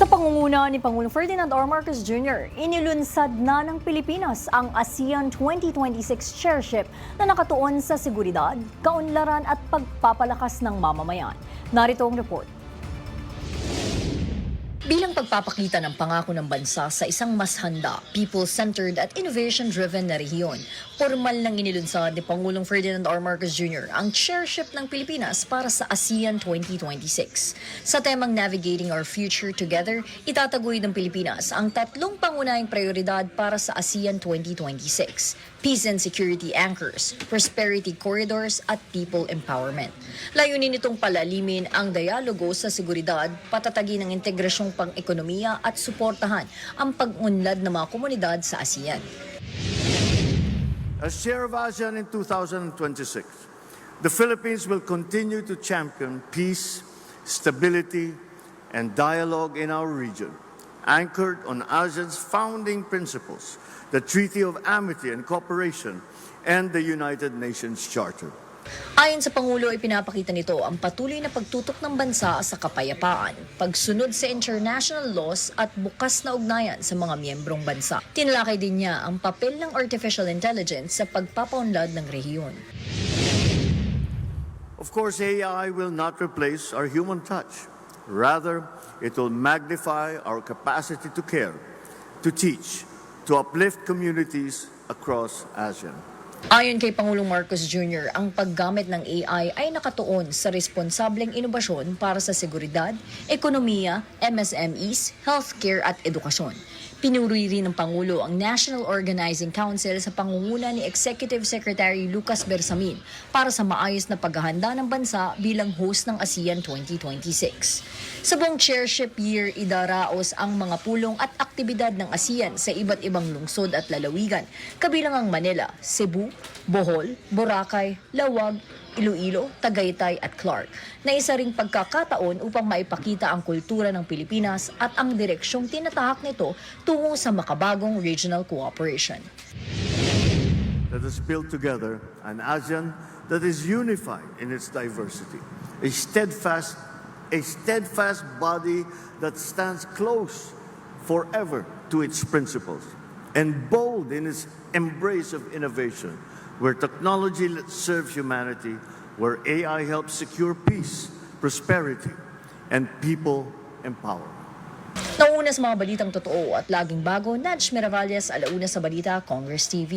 Sa pangunguna ni Pangulong Ferdinand R. Marcos Jr., inilunsad na ng Pilipinas ang ASEAN 2026 chairship na nakatuon sa seguridad, kaunlaran at pagpapalakas ng mamamayan. Narito ang report. Bilang pagpapakita ng pangako ng bansa sa isang mas handa, people-centered at innovation-driven na rehiyon, formal nang inilunsad ni Pangulong Ferdinand R. Marcos Jr. ang chairship ng Pilipinas para sa ASEAN 2026. Sa temang Navigating Our Future Together, itataguyod ng Pilipinas ang tatlong pangunahing prioridad para sa ASEAN 2026. Peace and security anchors, prosperity corridors at people empowerment. Layunin nitong palalimin ang dialogo sa seguridad, patatagin ang integrasyong pang-ekonomiya at suportahan ang pag-unlad ng mga komunidad sa ASEAN. As chair of ASEAN in 2026, the Philippines will continue to champion peace, stability, and dialogue in our region, anchored on ASEAN's founding principles, the Treaty of Amity and Cooperation, and the United Nations Charter. Ayon sa Pangulo, ipinapakita nito ang patuloy na pagtutok ng bansa sa kapayapaan, pagsunod sa international laws at bukas na ugnayan sa mga miyembrong bansa. Tinalakay din niya ang papel ng artificial intelligence sa pagpapaunlad ng rehiyon. Of course, AI will not replace our human touch. Rather, it will magnify our capacity to care, to teach, to uplift communities across ASEAN. Ayon kay Pangulong Marcos Jr., ang paggamit ng AI ay nakatuon sa responsableng inobasyon para sa seguridad, ekonomiya, MSMEs, healthcare at edukasyon. Pinuri rin ng Pangulo ang National Organizing Council sa pangunguna ni Executive Secretary Lucas Bersamin para sa maayos na paghahanda ng bansa bilang host ng ASEAN 2026. Sa buong chairship year, idaraos ang mga pulong at aktibidad ng ASEAN sa iba't ibang lungsod at lalawigan, kabilang ang Manila, Bohol, Boracay, Lawag, Iloilo, Tagaytay at Clark, na isa ring pagkakataon upang maipakita ang kultura ng Pilipinas at ang direksyong tinatahak nito tungo sa makabagong regional cooperation. Let us build together an ASEAN that is unified in its diversity, a steadfast, a steadfast body that stands close forever to its principles, and bold in its embrace of innovation, where technology serves humanity, where AI helps secure peace, prosperity, and people empowerment. Nauna sa mga balitang totoo at laging bago, Nudge Miravalles, Alauna sa Balita, Congress TV.